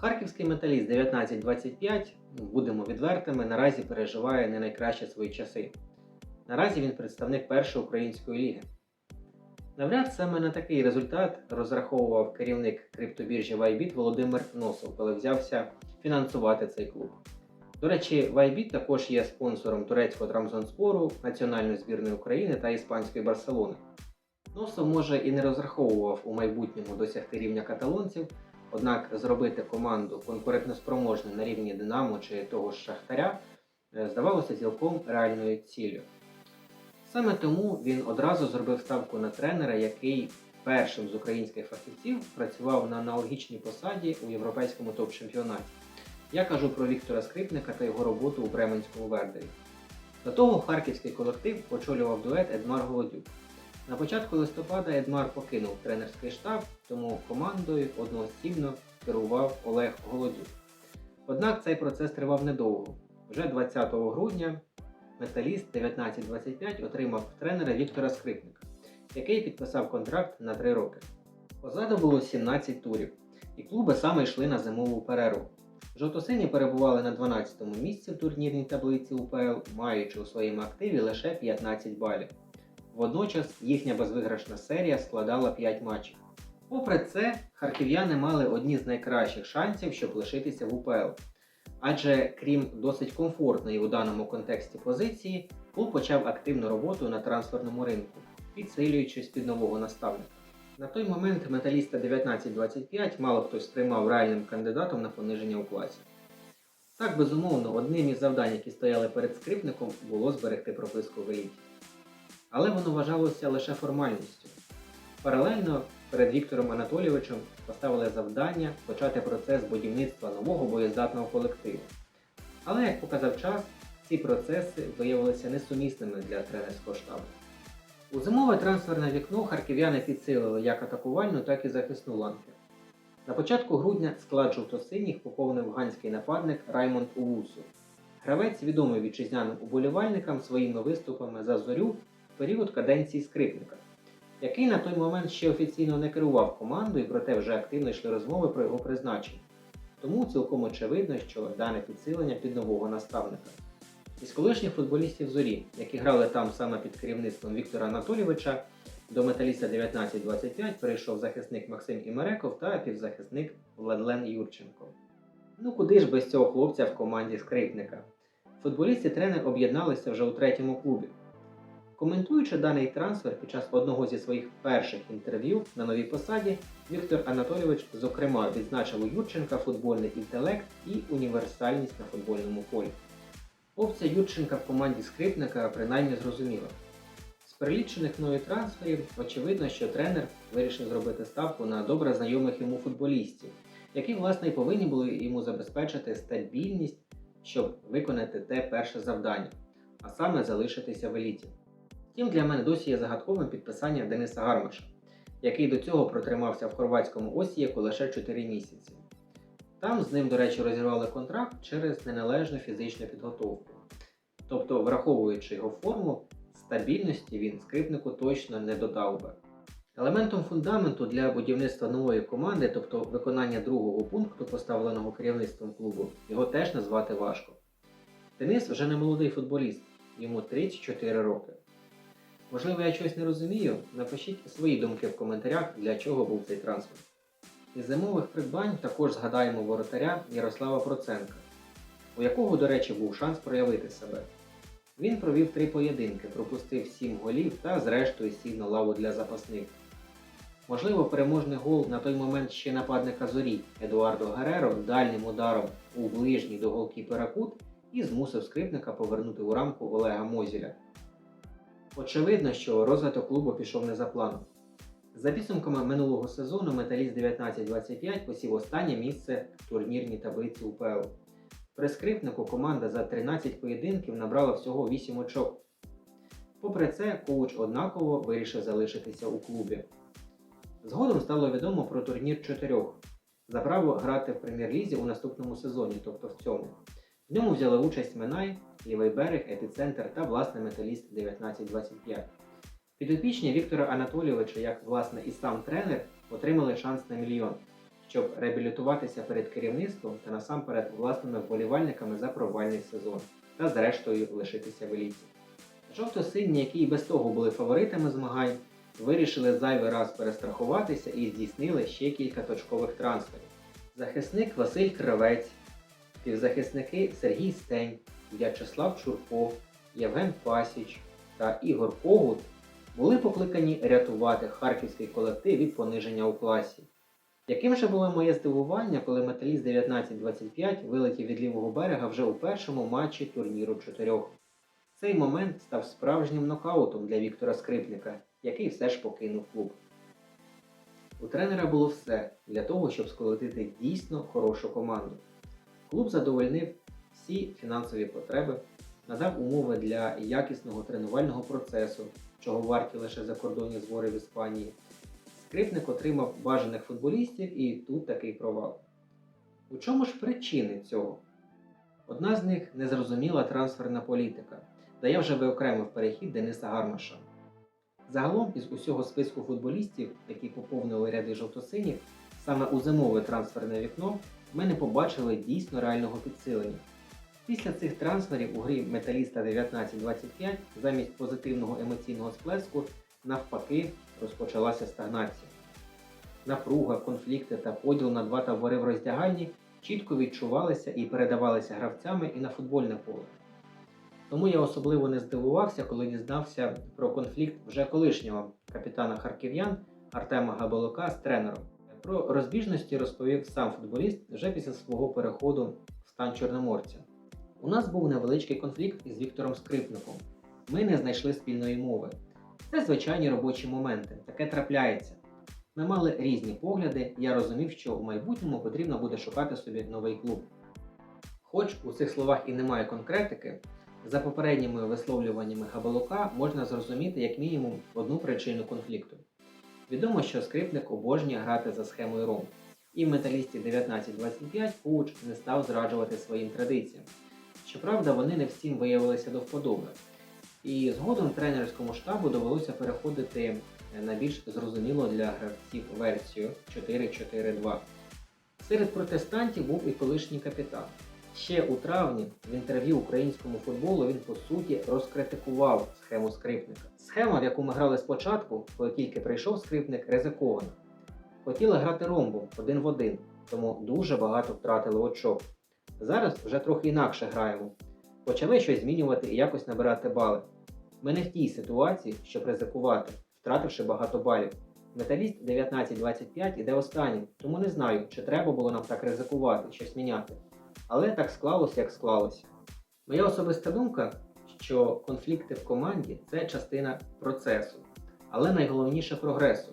Харківський металіст 1925, ну, будемо відвертими, наразі переживає не найкращі свої часи. Наразі він представник першої української ліги. Навряд саме на такий результат розраховував керівник криптобіржі Вайбіт Володимир Носов, коли взявся фінансувати цей клуб. До речі, Вайбіт також є спонсором турецького Трамзонспору, національної збірної України та іспанської Барселони. Носов може і не розраховував у майбутньому досягти рівня каталонців, однак зробити команду конкурентноспроможною на рівні Динамо чи того ж Шахтаря е, здавалося цілком реальною ціллю. Саме тому він одразу зробив ставку на тренера, який першим з українських фахівців працював на аналогічній посаді у європейському топ-чемпіонаті. Я кажу про Віктора Скрипника та його роботу у Бременському Вердері. До того харківський колектив очолював дует Едмар Голодюк. На початку листопада Едмар покинув тренерський штаб, тому командою одноосібно керував Олег Голодюк. Однак цей процес тривав недовго. Вже 20 грудня металіст 1925 отримав тренера Віктора Скрипника, який підписав контракт на 3 роки. Позаду було 17 турів, і клуби саме йшли на зимову перерву. Жовтосині перебували на 12-му місці в турнірній таблиці УПЛ, маючи у своєму активі лише 15 балів. Водночас їхня безвиграшна серія складала 5 матчів. Попри це, харків'яни мали одні з найкращих шансів, щоб лишитися в УПЛ. Адже крім досить комфортної у даному контексті позиції, клуб почав активну роботу на трансферному ринку, підсилюючись під нового наставника. На той момент металіста 1925 мало хто сприймав реальним кандидатом на пониження у класі. Так, безумовно, одним із завдань, які стояли перед скрипником, було зберегти прописку в еліті. Але воно вважалося лише формальністю. Паралельно перед Віктором Анатолійовичем поставили завдання почати процес будівництва нового боєздатного колективу. Але, як показав час, ці процеси виявилися несумісними для тренерського штабу. У зимове трансферне вікно харків'яни підсилили як атакувальну, так і захисну ланки. На початку грудня склад жовто-синіх поповнив ганський нападник Раймонд Уусу. Гравець відомий вітчизняним уболівальникам своїми виступами за зорю період каденції скрипника, який на той момент ще офіційно не керував командою, проте вже активно йшли розмови про його призначення. Тому цілком очевидно, що дане підсилення під нового наставника. Із колишніх футболістів зорі, які грали там саме під керівництвом Віктора Анатолійовича, до металіста 1925 перейшов захисник Максим Імереков та півзахисник Владлен Юрченко. Ну куди ж без цього хлопця в команді скрипника? Футболісти тренер об'єдналися вже у третьому клубі. Коментуючи даний трансфер під час одного зі своїх перших інтерв'ю на новій посаді, Віктор Анатолійович, зокрема, відзначив у Юрченка футбольний інтелект і універсальність на футбольному полі. Опція Юрченка в команді скрипника принаймні зрозуміла. З перелічених мною трансферів очевидно, що тренер вирішив зробити ставку на добре знайомих йому футболістів, які, власне, і повинні були йому забезпечити стабільність, щоб виконати те перше завдання, а саме залишитися в еліті. Втім, для мене досі є загадковим підписання Дениса Гармаша, який до цього протримався в хорватському Осієку лише 4 місяці. Там з ним, до речі, розірвали контракт через неналежну фізичну підготовку. Тобто, враховуючи його форму, стабільності він скрипнику точно не додав би. Елементом фундаменту для будівництва нової команди, тобто виконання другого пункту, поставленого керівництвом клубу, його теж назвати важко. Денис вже не молодий футболіст, йому 34 роки. Можливо, я щось не розумію, напишіть свої думки в коментарях, для чого був цей трансфер. Із зимових придбань також згадаємо воротаря Ярослава Проценка, у якого, до речі, був шанс проявити себе. Він провів три поєдинки, пропустив 7 голів та, зрештою, сів на лаву для запасних. Можливо, переможний гол на той момент ще нападника зорі Едуардо Гереро дальнім ударом у ближній до голкіпера кут і змусив скрипника повернути у рамку Олега Мозіля. Очевидно, що розвиток клубу пішов не за планом. За підсумками минулого сезону Металіст 1925 посів останнє місце в турнірній таблиці УПЛ. При скрипнику команда за 13 поєдинків набрала всього 8 очок. Попри це, коуч однаково вирішив залишитися у клубі. Згодом стало відомо про турнір чотирьох за право грати в прем'єр-лізі у наступному сезоні, тобто в цьому. В ньому взяли участь Минай, Лівий берег, епіцентр та власне металіст 1925. Підопічні Віктора Анатолійовича, як власне і сам тренер, отримали шанс на мільйон. щоб реабілітуватися перед керівництвом та насамперед власними вболівальниками за провальний сезон та зрештою лишитися в еліті. Жовто-сині, які і без того були фаворитами змагань, вирішили зайвий раз перестрахуватися і здійснили ще кілька точкових трансферів. Захисник Василь Кравець, півзахисники Сергій Стень, В'ячеслав Чурков, Євген Пасіч та Ігор Когут були покликані рятувати харківський колектив від пониження у класі. Яким же було моє здивування, коли металіст 1925 вилетів від лівого берега вже у першому матчі турніру чотирьох. Цей момент став справжнім нокаутом для Віктора Скрипника, який все ж покинув клуб. У тренера було все для того, щоб сколотити дійсно хорошу команду. Клуб задовольнив всі фінансові потреби, надав умови для якісного тренувального процесу, чого варті лише закордонні збори в Іспанії. Скрипник отримав бажаних футболістів і тут такий провал. У чому ж причини цього? Одна з них незрозуміла трансферна політика, де я вже виокремив перехід Дениса Гармаша. Загалом із усього списку футболістів, які поповнили ряди жовтосиніх, саме у зимове трансферне вікно ми не побачили дійсно реального підсилення. Після цих трансферів у грі Металіста 1925 замість позитивного емоційного сплеску навпаки розпочалася стагнація. Напруга, конфлікти та поділ на два табори в роздягальні чітко відчувалися і передавалися гравцями і на футбольне поле. Тому я особливо не здивувався, коли дізнався про конфлікт вже колишнього капітана харків'ян Артема Габалука з тренером. Про розбіжності розповів сам футболіст вже після свого переходу в стан Чорноморця. У нас був невеличкий конфлікт із Віктором Скрипником. Ми не знайшли спільної мови. Це звичайні робочі моменти, таке трапляється. Ми мали різні погляди, я розумів, що в майбутньому потрібно буде шукати собі новий клуб. Хоч у цих словах і немає конкретики, за попередніми висловлюваннями Габалука можна зрозуміти як мінімум одну причину конфлікту. Відомо, що скрипник обожнює грати за схемою Ром, і в металісті 1925 коуч не став зраджувати своїм традиціям. Щоправда, вони не всім виявилися до вподоби. І згодом тренерському штабу довелося переходити на більш зрозуміло для гравців версію 4-4-2. Серед протестантів був і колишній капітан. Ще у травні в інтерв'ю українському футболу він по суті розкритикував схему скрипника. Схема, в яку ми грали спочатку, коли тільки прийшов скрипник, ризикована. Хотіли грати ромбом один в один, тому дуже багато втратили очок. Зараз вже трохи інакше граємо. Почали щось змінювати і якось набирати бали. Ми не в тій ситуації, щоб ризикувати, втративши багато балів. Металіст 1925 іде останнім, тому не знаю, чи треба було нам так ризикувати, щось міняти. Але так склалося, як склалося. Моя особиста думка, що конфлікти в команді це частина процесу, але найголовніше прогресу.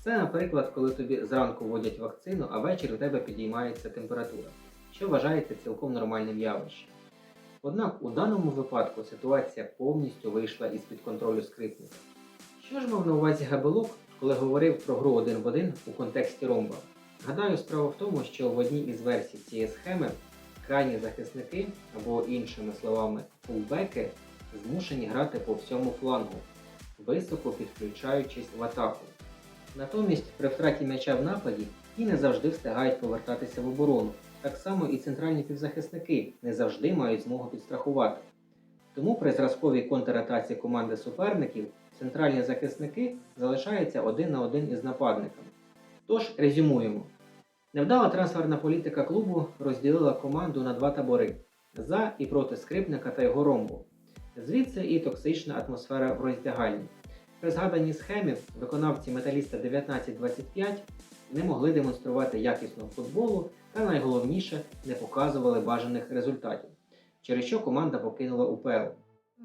Це, наприклад, коли тобі зранку вводять вакцину, а ввечері у тебе підіймається температура, що вважається цілком нормальним явищем. Однак у даному випадку ситуація повністю вийшла із-під контролю скрипника. Що ж мав на увазі Габелук, коли говорив про гру один в один у контексті ромба? Гадаю, справа в тому, що в одній із версій цієї схеми крайні захисники, або іншими словами, фулбеки, змушені грати по всьому флангу, високо підключаючись в атаку. Натомість при втраті м'яча в нападі ті не завжди встигають повертатися в оборону. Так само і центральні півзахисники не завжди мають змогу підстрахувати. Тому при зразковій контратаці команди суперників центральні захисники залишаються один на один із нападниками. Тож резюмуємо. Невдала трансферна політика клубу розділила команду на два табори за і проти скрипника та його ромбу. Звідси і токсична атмосфера в роздягальні. При згаданій схемі виконавці металіста 1925 не могли демонструвати якісного футболу та найголовніше не показували бажаних результатів, через що команда покинула УПЛ.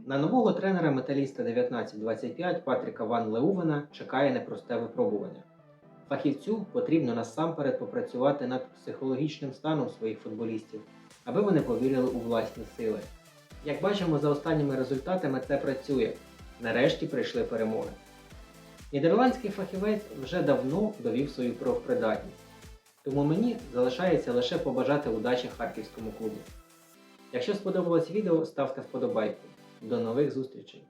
На нового тренера металіста 1925 Патріка Ван Леувена чекає непросте випробування. Фахівцю потрібно насамперед попрацювати над психологічним станом своїх футболістів, аби вони повірили у власні сили. Як бачимо за останніми результатами, це працює. Нарешті прийшли перемоги. Нідерландський фахівець вже давно довів свою профпридатність, тому мені залишається лише побажати удачі харківському клубу. Якщо сподобалось відео, ставте вподобайку. До нових зустрічей!